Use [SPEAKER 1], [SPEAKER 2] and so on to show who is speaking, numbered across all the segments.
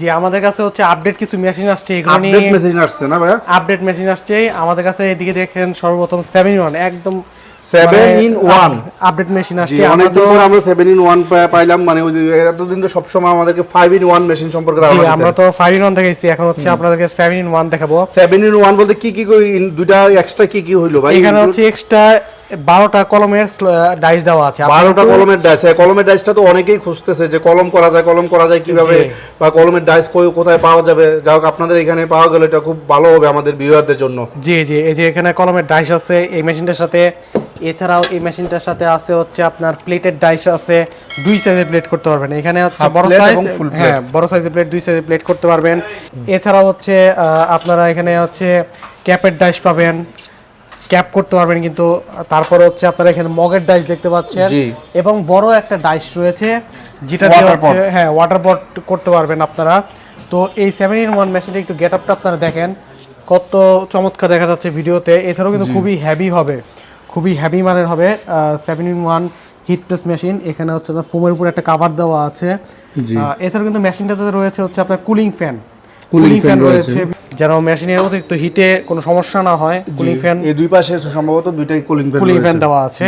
[SPEAKER 1] জি আমাদের কাছে হচ্ছে আপডেট কিছু মেশিন আসছে এগুলো
[SPEAKER 2] আপডেট মেশিন আসছে না ভাইয়া?
[SPEAKER 1] আপডেট মেশিন আসছে। আমাদের কাছে এদিকে দেখেন সর্বপ্রথম সেভেন ওয়ান একদম
[SPEAKER 2] seven in one
[SPEAKER 1] update machine আসছে। আমরা
[SPEAKER 2] অনেকদিন
[SPEAKER 1] তো
[SPEAKER 2] পর আমরা সেভেন ইন ওয়ান পাইলাম মানে ওই এতদিন তো সবসময় আমাদেরকে ফাইভ ইন ওয়ান মেশিন সম্পর্কে ধারণা
[SPEAKER 1] আমরা তো ফাইভ ইন ওয়ান দেখাইছি এখন হচ্ছে আপনাদেরকে সেভেন ইন ওয়ান দেখাবো।
[SPEAKER 2] সেভেন ইন ওয়ান বলতে কি কি দুইটা এক্সট্রা কি কি হইল ভাই?
[SPEAKER 1] এখানে হচ্ছে এক্সট্রা বারোটা কলমের ডাইস দেওয়া আছে।
[SPEAKER 2] বারোটা কলমের ডাইস কলমের ডাইসটা তো অনেকেই খুঁজতেছে যে কলম করা যায় কলম করা যায় কীভাবে বা কলমের ডাইস কোথায় পাওয়া যাবে। যাই হোক আপনাদের এখানে পাওয়া গেলে এটা খুব ভালো হবে আমাদের ভিউয়ারদের জন্য।
[SPEAKER 1] জি জি এই যে এখানে কলমের ডাইস আছে এই মেশিনটার সাথে এছাড়াও এই মেশিনটার সাথে আছে হচ্ছে আপনার প্লেটের ডাইস আছে দুই সাইজের প্লেট করতে পারবেন। এখানে হচ্ছে বড় সাইজ হ্যাঁ বড় সাইজের প্লেট দুই সাইজের প্লেট করতে পারবেন। এছাড়াও হচ্ছে আহ, আপনারা এখানে হচ্ছে ক্যাপের ডাইস পাবেন। ক্যাপ করতে পারবেন কিন্তু তারপরে হচ্ছে আপনারা এখানে মগের ডাইস দেখতে পাচ্ছেন। এবং বড় একটা ডাইস রয়েছে যেটা হ্যাঁ ওয়াটার পট করতে পারবেন আপনারা। তো এই সেভেন ইন ওয়ান মেশিনটা একটু গেট আপটা আপনারা দেখেন। কত চমৎকার দেখা যাচ্ছে ভিডিওতে। এছাড়াও কিন্তু খুবই হ্যাভি হবে। খুবই হ্যাভি মানের হবে seven in one heat press machine এখানে হচ্ছে আপনার ফোমের উপর একটা কাভার দেওয়া আছে। এছাড়াও কিন্তু মেশিনটাতে রয়েছে হচ্ছে আপনার কুলিং ফ্যান
[SPEAKER 2] Cooling fan রয়েছে।
[SPEAKER 1] যেন মেশিনের অতিরিক্ত হিটে কোনো সমস্যা না হয় কুলিং ফ্যান
[SPEAKER 2] এই দুই পাশে সম্ভবত দুইটাই কুলিং ফ্যান
[SPEAKER 1] কুলিং ফ্যান দেওয়া আছে।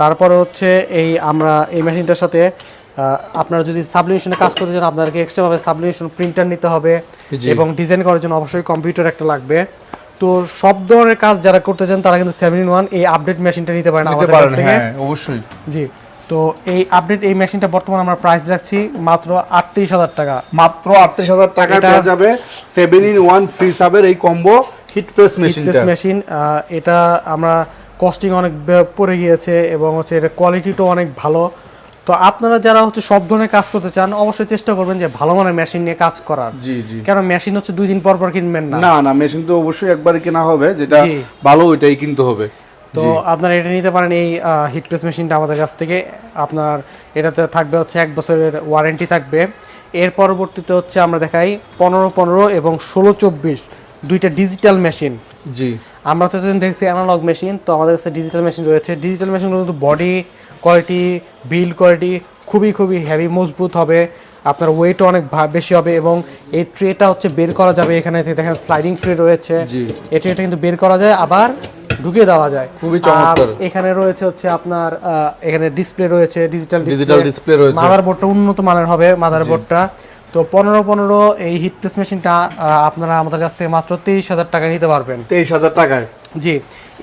[SPEAKER 1] তারপরে হচ্ছে এই আমরা এই মেশিনটার সাথে আপনারা যদি সাবলিমেশনে কাজ করতে চান আপনাদেরকে এক্সট্রা ভাবে সাবলিমেশন প্রিন্টার নিতে হবে এবং ডিজাইন করার জন্য অবশ্যই কম্পিউটার একটা লাগবে। তো সব ধরনের কাজ যারা করতে চান তারা কিন্তু সেভেন ইন ওয়ান এই আপডেট মেশিনটা নিতে পারেন আমাদের কাছ থেকে।
[SPEAKER 2] হ্যাঁ অবশ্যই।
[SPEAKER 1] জি। তো এই আপডেট এই মেশিনটা বর্তমানে আমরা প্রাইস রাখছি মাত্র আটত্রিশ হাজার টাকা।
[SPEAKER 2] মাত্র আটত্রিশ হাজার টাকা পেয়ে যাবে সেভেন ইন ওয়ান ফ্রি সাবের এই কম্বো হিট প্রেস মেশিনটা
[SPEAKER 1] মেশিন এটা আমরা কস্টিং অনেক পড়ে গিয়েছে এবং হচ্ছে এটা কোয়ালিটিটাও অনেক ভালো। তো আপনারা যারা হচ্ছে সব ধরনের কাজ করতে চান অবশ্যই চেষ্টা করবেন যে ভালো মানের মেশিন নিয়ে কাজ করার।
[SPEAKER 2] জি জি।
[SPEAKER 1] কেন মেশিন হচ্ছে দুই দিন পর পর কিনবেন না।
[SPEAKER 2] না না মেশিন তো অবশ্যই একবারই কেনা হবে যেটা ভালো ওইটাই কিনতে হবে।
[SPEAKER 1] তো আপনারা এটা নিতে পারেন এই হিট প্রেস মেশিনটা আমাদের কাছ থেকে। আপনার এটাতে থাকবে হচ্ছে এক বছরের ওয়ারেন্টি থাকবে। এর পরবর্তীতে হচ্ছে আমরা দেখাই পনেরো পনেরো এবং ষোলো চব্বিশ দুইটা ডিজিটাল মেশিন
[SPEAKER 2] জি।
[SPEAKER 1] আমরা তো দেখছি অ্যানালগ মেশিন তো আমাদের কাছে ডিজিটাল মেশিন রয়েছে। ডিজিটাল মেশিনগুলো কিন্তু বডি কোয়ালিটি বিল্ড কোয়ালিটি খুবই খুবই হেভি মজবুত হবে। আপনার ওয়েটও অনেক বেশি হবে এবং এই ট্রেটা হচ্ছে বের করা যাবে এখানে। দেখেন স্লাইডিং ট্রে রয়েছে। এই ট্রেটা কিন্তু বের করা যায়। আবার ঢুকিয়ে দেওয়া যায়।
[SPEAKER 2] খুবই চমৎকার।
[SPEAKER 1] এখানে রয়েছে হচ্ছে আপনার এখানে ডিসপ্লে রয়েছে ডিজিটাল
[SPEAKER 2] Digital display রয়েছে।
[SPEAKER 1] মাদারবোর্ডটা উন্নত মানের হবে মাদারবোর্ডটা তো পনেরো পনেরো এই হিট প্রেস মেশিনটা আপনারা আমাদের কাছ থেকে মাত্র তেইশ হাজার টাকা নিতে পারবেন।
[SPEAKER 2] তেইশ হাজার টাকায়?
[SPEAKER 1] জি।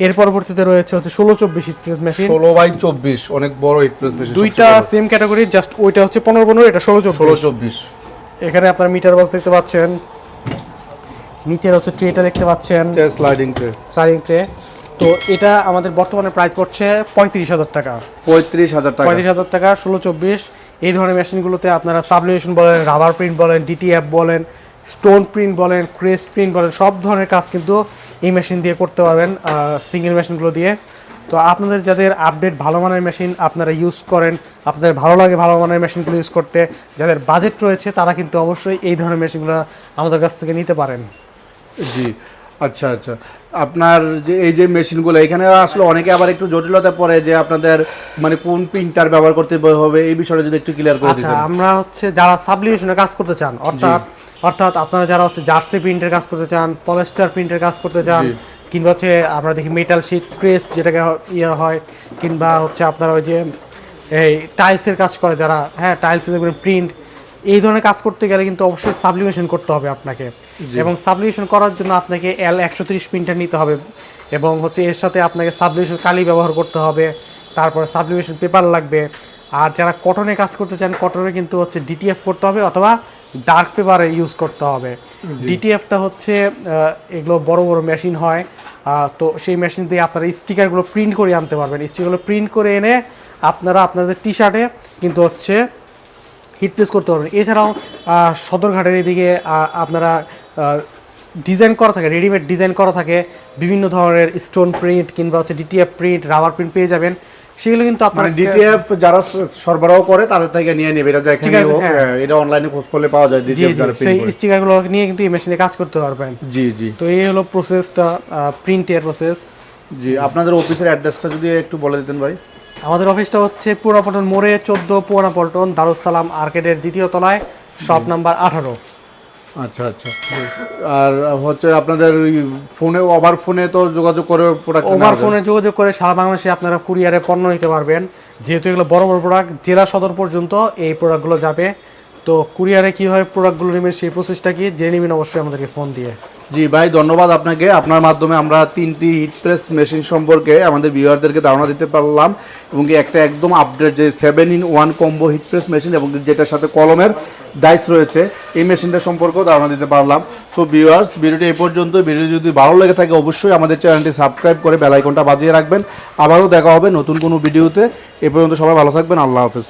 [SPEAKER 1] এর পরবর্তীতে রয়েছে হচ্ছে ষোলো চব্বিশ হিট প্রেস মেশিন
[SPEAKER 2] ষোলো বাই চব্বিশ অনেক বড় হিট প্রেস মেশিন
[SPEAKER 1] দুইটা সেম ক্যাটাগরি জাস্ট ওইটা হচ্ছে পনেরো পনেরো এটা ষোলো
[SPEAKER 2] ষোলো
[SPEAKER 1] চব্বিশ।
[SPEAKER 2] চব্বিশ
[SPEAKER 1] এখানে আপনার মিটার বক্স দেখতে পাচ্ছেন। নিচের হচ্ছে ট্রেটা দেখতে পাচ্ছেন।
[SPEAKER 2] স্লাইডিং ট্রে
[SPEAKER 1] স্লাইডিং ট্রে তো এটা আমাদের বর্তমানে প্রাইস পড়ছে পঁয়ত্রিশ হাজার টাকা।
[SPEAKER 2] পঁয়ত্রিশ হাজার টাকা।
[SPEAKER 1] পঁয়ত্রিশ হাজার টাকা ষোলো চব্বিশ। এই ধরনের মেশিনগুলোতে আপনারা সাবলিমেশন বলেন রাবার প্রিন্ট বলেন ডিটিএফ বলেন স্টোন প্রিন্ট বলেন ক্রেস্ট প্রিন্ট বলেন সব ধরনের কাজ কিন্তু এই মেশিন দিয়ে করতে পারবেন সিঙ্গেল মেশিনগুলো দিয়ে। তো আপনাদের যাদের আপডেট ভালো মানের মেশিন আপনারা ইউজ করেন আপনাদের ভালো লাগে ভালো মানের মেশিনগুলো ইউজ করতে যাদের বাজেট রয়েছে তারা কিন্তু অবশ্যই এই ধরনের মেশিনগুলো আমাদের কাছ থেকে নিতে পারেন।
[SPEAKER 2] জি। আচ্ছা আচ্ছা। আপনার যে এই যে মেশিনগুলো এখানে আসলে অনেকে আবার একটু জটিলতা পড়ে যে আপনাদের মানে কোন প্রিন্টার ব্যবহার করতে হবে এই বিষয়টা যদি একটু ক্লিয়ার করে
[SPEAKER 1] আচ্ছা আমরা হচ্ছে যারা সাবলিমেশনে কাজ করতে চান অর্থাৎ অর্থাৎ আপনারা যারা হচ্ছে জার্সি প্রিন্টের কাজ করতে চান পলেস্টার প্রিন্টের কাজ করতে চান কিংবা হচ্ছে আমরা দেখি মেটাল শিট ক্রেস্ট যেটাকে ইয়ে হয় কিংবা হচ্ছে আপনারা ওই যে এই টাইলসের কাজ করে যারা হ্যাঁ টাইলসের প্রিন্ট এই ধরনের কাজ করতে গেলে কিন্তু অবশ্যই সাবলিমেশন করতে হবে আপনাকে। এবং সাবলিমেশন করার জন্য আপনাকে এল একশো তিরিশ প্রিন্টার নিতে হবে এবং হচ্ছে এর সাথে আপনাকে সাবলিমেশন কালি ব্যবহার করতে হবে তারপরে সাবলিমেশন পেপার লাগবে। আর যারা কটনে কাজ করতে চান কটনে কিন্তু হচ্ছে ডিটিএফ করতে হবে অথবা ডার্ক পেপারে ইউজ করতে হবে। ডিটিএফটা হচ্ছে এগুলো বড় বড় মেশিন হয় তো সেই মেশিন দিয়ে আপনারা স্টিকারগুলো প্রিন্ট করে আনতে পারবেন। স্টিকারগুলো প্রিন্ট করে এনে আপনারা আপনাদের টি শার্টে কিন্তু হচ্ছে হিট প্রেস করতে পারবেন। এছাড়াও সদরঘাটের এদিকে আপনারা ডিজাইন করা থাকে রেডিমেড ডিজাইন করা থাকে বিভিন্ন ধরনের স্টোন প্রিন্ট কিংবা হচ্ছে ডিটিএফ প্রিন্ট রাবার প্রিন্ট পেয়ে যাবেন। সেগুলো কিন্তু
[SPEAKER 2] মানে
[SPEAKER 1] আপনার
[SPEAKER 2] ডিটিএফ যারা সরবরাহ করে তাদের থেকে নিয়ে নেবে। এটা এখানে
[SPEAKER 1] হ্যাঁ।
[SPEAKER 2] এটা অনলাইনে খোঁজ করলে পাওয়া যায় ডিটিএফ যারা
[SPEAKER 1] সেই। স্টিকারগুলো নিয়ে কিন্তু এই মেশিনে কাজ করতে পারবেন।
[SPEAKER 2] জি জি।
[SPEAKER 1] তো এই হলো প্রসেসটা প্রিন্টের প্রসেস
[SPEAKER 2] জি আপনাদের অফিসের অ্যাড্রেসটা যদি একটু বলে দিতেন ভাই।
[SPEAKER 1] আমাদের অফিসটা হচ্ছে পুরাপটন মোড়ে চোদ্দ পুরানা পল্টন দারুসালাম আর্কেডের দ্বিতীয় তলায় শপ নাম্বার আঠারো।
[SPEAKER 2] আচ্ছা আচ্ছা। আর হচ্ছে আপনাদের ফোনে ওভার ফোনে তো যোগাযোগ করে প্রোডাক্ট
[SPEAKER 1] ওভার ফোনে যোগাযোগ করে সারা বাংলাদেশে আপনারা কুরিয়ারে পণ্য নিতে পারবেন। যেহেতু এগুলো বড় বড় প্রোডাক্ট জেলা সদর পর্যন্ত এই প্রোডাক্টগুলো যাবে। তো কুরিয়ারে কীভাবে প্রোডাক্টগুলো নেবেন সেই প্রসেসটা কি জেনে নেবেন অবশ্যই আমাদেরকে ফোন দিয়ে।
[SPEAKER 2] জি ভাই, ধন্যবাদ আপনাকে। আপনার মাধ্যমে আমরা তিনটি হিট প্রেস মেশিন সম্পর্কে আমাদের ভিউয়ারদেরকে ধারণা দিতে পারলাম এবং একটা একদম আপডেট যে seven in one combo heat press machine এবং যেটার সাথে কলমের ডাইস রয়েছে, এই মেশিনটা সম্পর্কেও ধারণা দিতে পারলাম। তো ভিউয়ার্স ভিডিওটি এই পর্যন্ত ভিডিও যদি ভালো লেগে থাকে, অবশ্যই আমাদের চ্যানেলটি সাবস্ক্রাইব করে বেল আইকনটা বাজিয়ে রাখবেন। আবারও দেখা হবে নতুন কোনো ভিডিওতে এ পর্যন্ত সবাই ভালো থাকবেন। আল্লাহ হাফেজ।